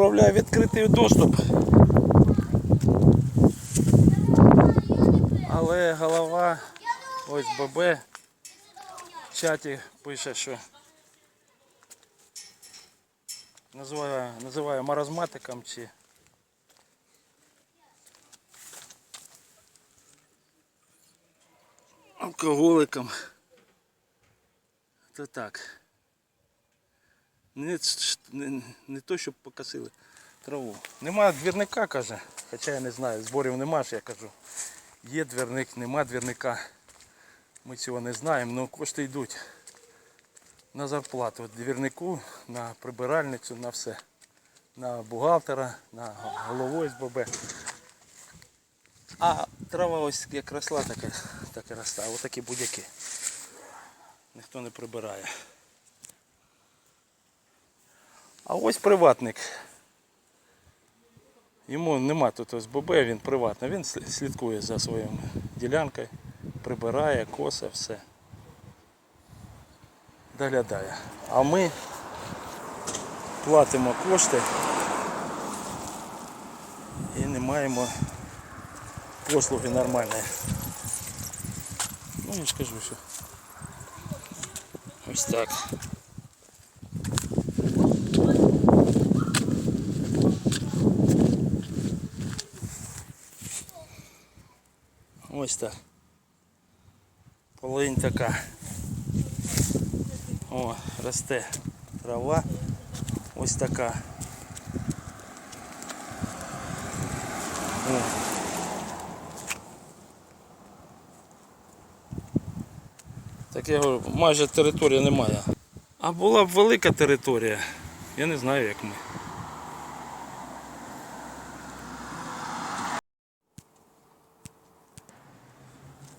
відправляю відкритий доступ. Але голова ось ББ в чаті пише, що називає, називає маразматиком чи алкоголиком. То так. Не, не, не то, щоб покосили траву. Нема двірника, каже. Хоча я не знаю, зборів нема ж, я кажу. Є двірник, нема двірника. Ми цього не знаємо, але кошти йдуть на зарплату двірнику, на прибиральницю, на все. На бухгалтера, на голову СББ. А трава ось як росла, так і, росла. Отакі будь-які. Ніхто не прибирає. А ось приватник. Йому нема тут ОСББ, він приватний. Він слідкує за своєю ділянкою, прибирає, косе, все. Доглядає. А ми платимо кошти і не маємо послуги нормальної. Ну я ж кажу, що ось так. Ось так. Полинь така. О, росте трава. Ось така. О. Такого майже території немає. А була б велика територія. Я не знаю як ми.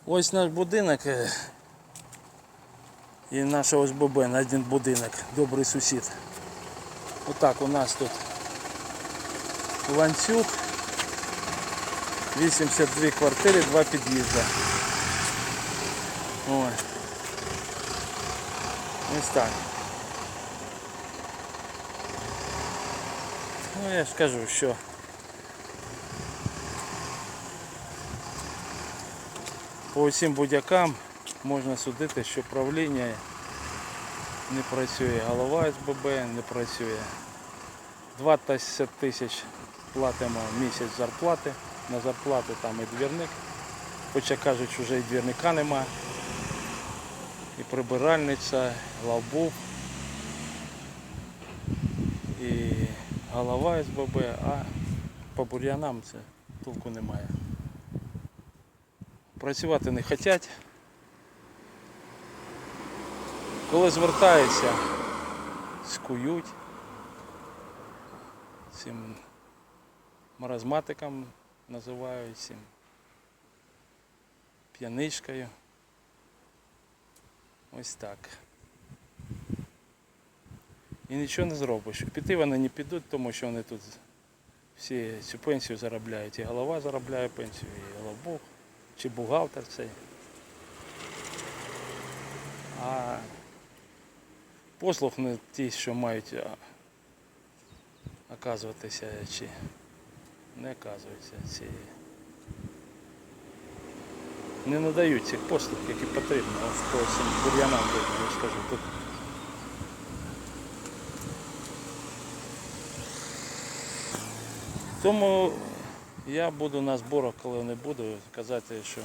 Ось наш будинок е, і наша ОСББ на один будинок, добрий сусід. Отак у нас тут ланцюг, 82 квартири, два під'їзди. Ой. Ось так. Ну я ж кажу, що по усім будь-якам можна судити, що правління не працює, голова СББ не працює. 20 тисяч платимо місяць зарплати. На зарплату там і двірник. Хоча кажуть, вже і двірника нема. І прибиральниця, главбух, і голова СББ, а по бур'янам це толку немає. Працювати не хочуть. Коли звертаються, скують цим маразматикам називають цим п'яничкою. Ось так. І нічого не зробиш. Піти вони не підуть, тому що вони тут всі цю пенсію заробляють. І голова заробляє пенсію, і головбух, чи бухгалтер цей. А послуг не ті, що мають оказуватися, чи не оказуються ці. Не надають цих послуг, які потрібно по цим бур'янам, я скажу. Тут Тому я буду на зборах, коли не буду, казати, що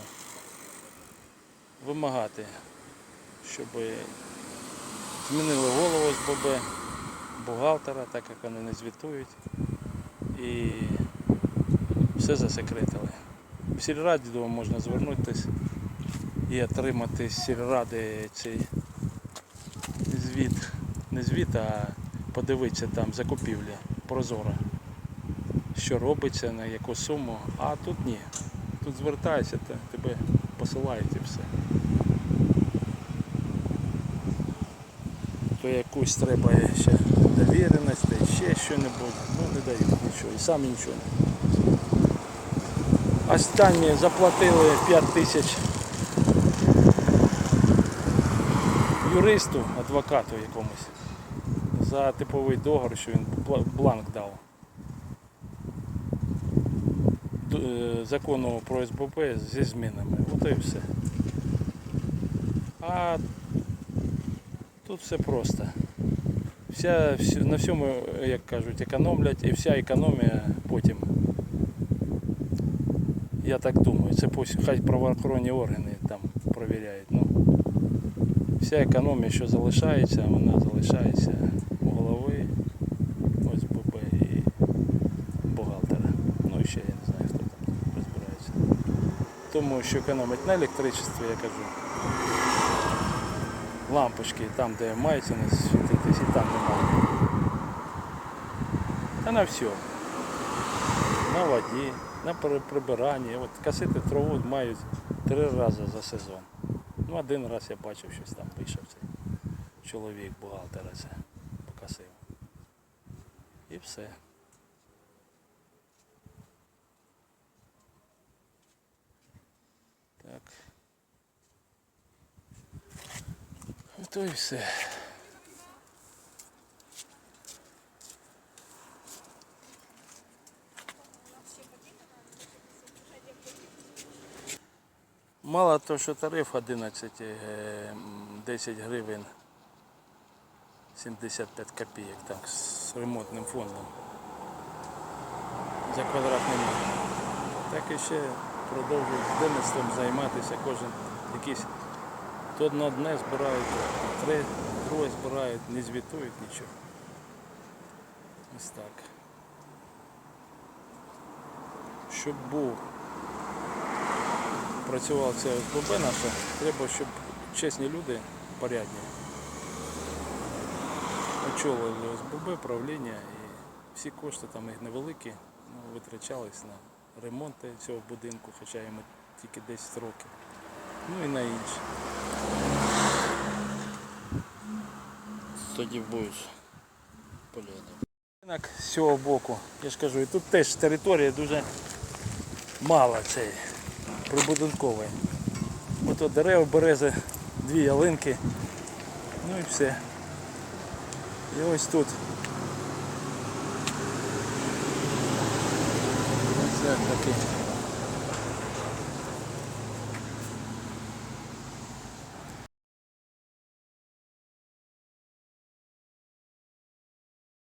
вимагати, щоб змінили голову з ББ, бухгалтера, так як вони не звітують. І все засекретили. В сільраді думаю, можна звернутися і отримати з сільради цей звіт. Не звіт, а подивитися там закупівлі прозоро що робиться, на яку суму, а тут ні. Тут звертаєшся, те- тебе посилають і все. То якусь треба ще довіреності, ще що-небудь, ну не дають нічого, і самі нічого не. Останні заплатили 5 тисяч юристу, адвокату якомусь за типовий договір, що він бланк дав. Закону про СБП зі змінами. От і все. А тут все просто. Вся, на всьому, як кажуть, економлять, і вся економія потім. Я так думаю, це пусть хай правоохоронні органи там провіряють. Ну, вся економія, що залишається, вона залишається у голови ОСББ і бухгалтера. Ну і ще я не знаю, хто там розбирається. Тому що економить на електричестві, я кажу. Лампочки там, де мається не світитись, і там немає. Та на все. На воді, на прибиранні. От косити траву мають три рази за сезон. Ну, один раз я бачив, щось там вийшов цей чоловік бухгалтера це покосив. І все. Так. Ото і все. Мало того, що тариф 11, е, 10 гривень 75 копійок так, з ремонтним фондом за квадратний метр. Так і ще продовжують донестом займатися кожен якийсь то на одне збирають, три, друге збирають, не звітують нічого. Ось так. Щоб був працював це ОСББ наше, треба, щоб чесні люди, порядні, очолили ОСББ, правління і всі кошти там їх невеликі, ну, витрачались на ремонти цього будинку, хоча йому тільки 10 років. Ну і на інше. Тоді будуть поліни. Ринок з цього боку, я ж кажу, і тут теж територія дуже мала цей прибудинкової. Ото дерева, берези, дві ялинки, ну і все. І ось тут. Ось так такий